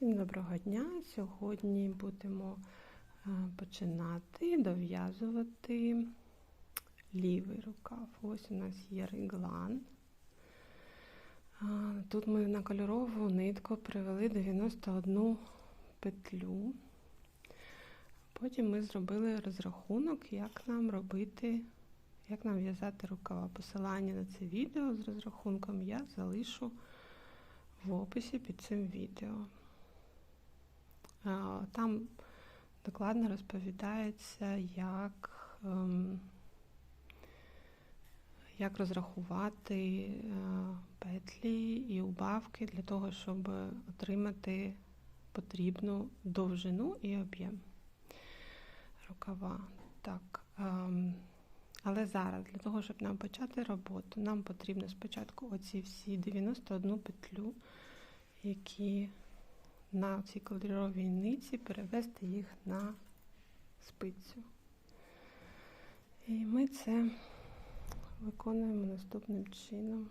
Всім доброго дня! Сьогодні будемо е, починати дов'язувати лівий рукав. Ось у нас є реглан. Е, Тут ми на кольорову нитку привели 91 петлю. Потім ми зробили розрахунок, як нам робити, як нам в'язати рукава. Посилання на це відео з розрахунком я залишу в описі під цим відео. Там докладно розповідається, як, ем, як розрахувати е, петлі і убавки для того, щоб отримати потрібну довжину і об'єм рукава. Так, ем, але зараз, для того, щоб нам почати роботу, нам потрібно спочатку оці всі 91 петлю, які на цій кольоровій ниці перевести їх на спицю. І ми це виконуємо наступним чином.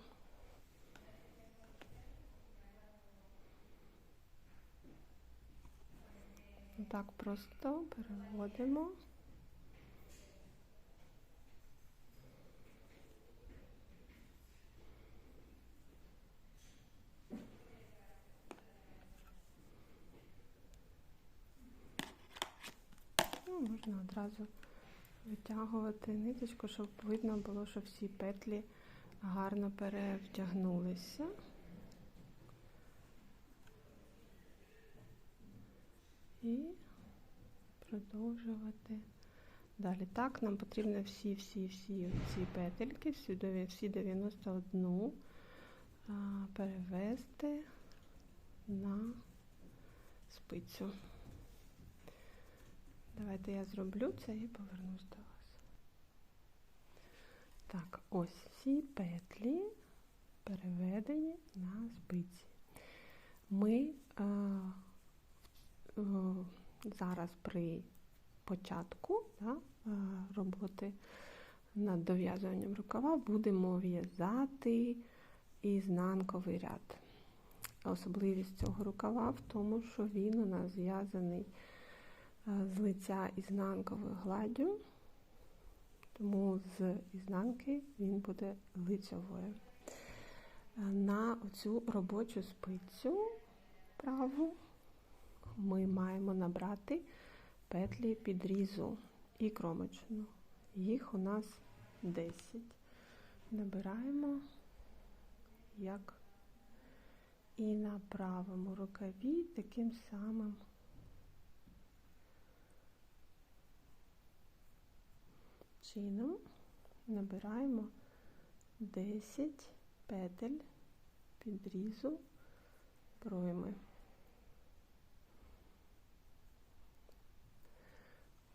Так просто переводимо. Ну, можна одразу витягувати ниточку, щоб видно було, що всі петлі гарно перевтягнулися. І продовжувати. Далі так, нам потрібно всі-всі-всі ці петельки, всі, всі 91 перевести на спицю. Давайте я зроблю це і повернусь до вас. Так, ось всі петлі переведені на спиці. Ми а, а, зараз при початку да, роботи над дов'язуванням рукава будемо в'язати ізнанковий ряд. Особливість цього рукава в тому, що він у нас зв'язаний з лиця ізнанковою гладдю, тому з ізнанки він буде лицьовою. На цю робочу спицю праву ми маємо набрати петлі підрізу і кромочну. Їх у нас 10. Набираємо, як і на правому рукаві таким самим. Чином набираємо 10 петель підрізу пройми.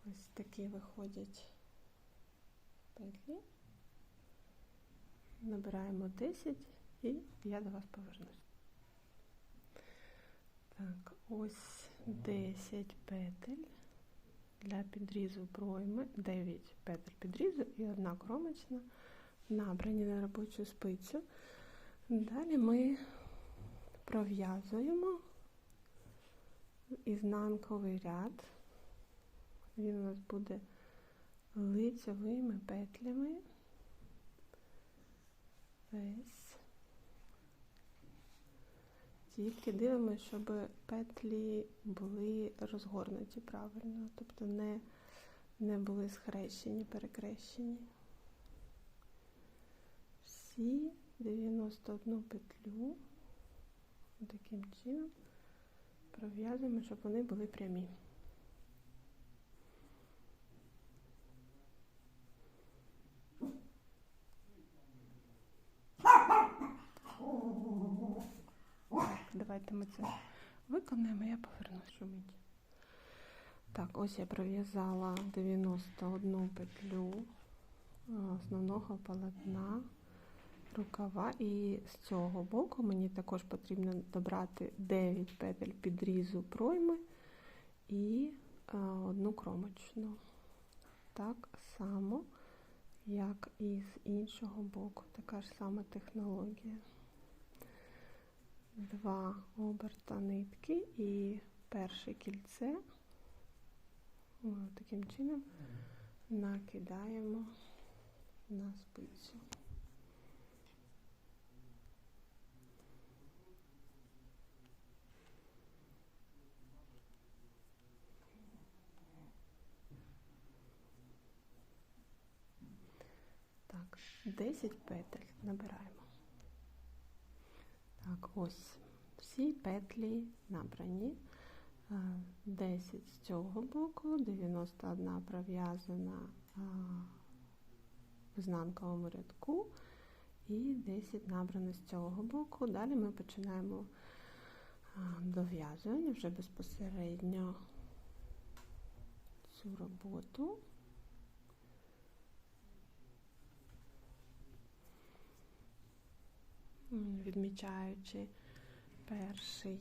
Ось такі виходять петлі. Набираємо 10 і я до вас повернусь. Так, ось 10 петель для підрізу пройми 9 петель підрізу і одна кромочна, набрані на робочу спицю. Далі ми пров'язуємо ізнанковий ряд. Він у нас буде лицевими петлями. Весь. Тільки дивимося, щоб петлі були розгорнуті правильно, тобто не, не були схрещені, перекрещені. Всі 91 петлю таким чином пров'язуємо, щоб вони були прямі. Давайте ми це виконаємо, я повернусь шумить. Так, ось я пров'язала 91 петлю основного полотна рукава, і з цього боку мені також потрібно добрати 9 петель підрізу пройми і одну кромочну. Так само, як і з іншого боку, така ж сама технологія. Два оберта нитки і перше кільце таким чином накидаємо на спицю. Так, 10 петель набираємо. Так, ось всі петлі набрані. Е, 10 з цього боку, 91 пров'язана в ізнанковому рядку і 10 набрано з цього боку. Далі ми починаємо а, дов'язування вже безпосередньо цю роботу. Відмічаючи перший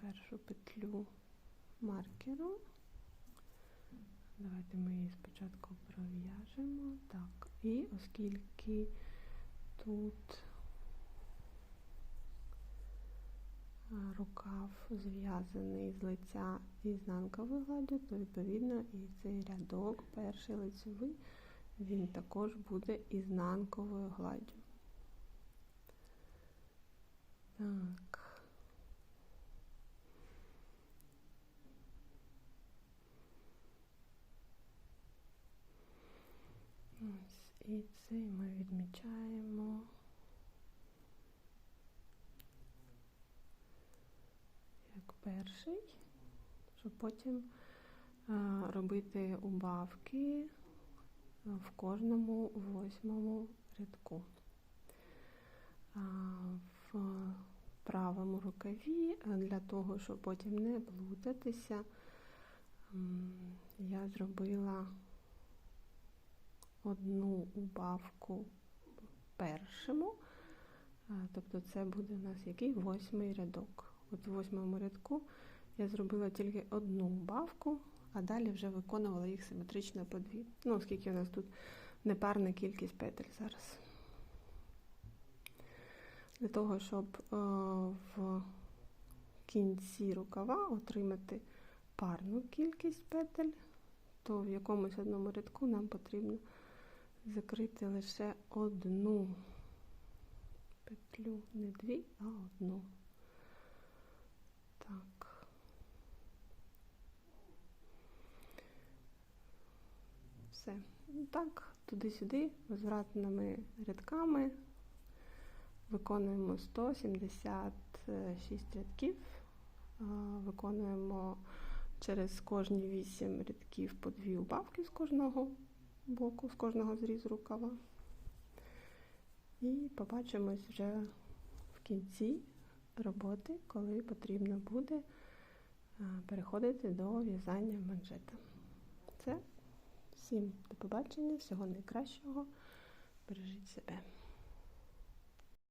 першу петлю маркеру. Давайте ми її спочатку пров'яжемо. Так, і оскільки тут рукав зв'язаний з лиця і знанковою гладдю, то відповідно і цей рядок, перший лицевий, він також буде ізнанковою гладдю. Так. Ось, і цей ми відмічаємо. Як перший, щоб потім а, робити убавки в кожному восьмому рядку. В правому рукаві для того, щоб потім не плутатися, я зробила одну убавку першому, тобто це буде у нас який восьмий рядок. От в восьмому рядку я зробила тільки одну убавку, а далі вже виконувала їх симетрично по дві. Ну, оскільки у нас тут непарна кількість петель зараз. Для того, щоб е, в кінці рукава отримати парну кількість петель, то в якомусь одному рядку нам потрібно закрити лише одну петлю, не дві, а одну. Так. Все. Так, туди-сюди, возвратними рядками виконуємо 176 рядків, виконуємо через кожні 8 рядків по дві убавки з кожного боку, з кожного зрізу рукава. І побачимось вже в кінці роботи, коли потрібно буде переходити до в'язання манжета. Це всім до побачення, всього найкращого. Бережіть себе.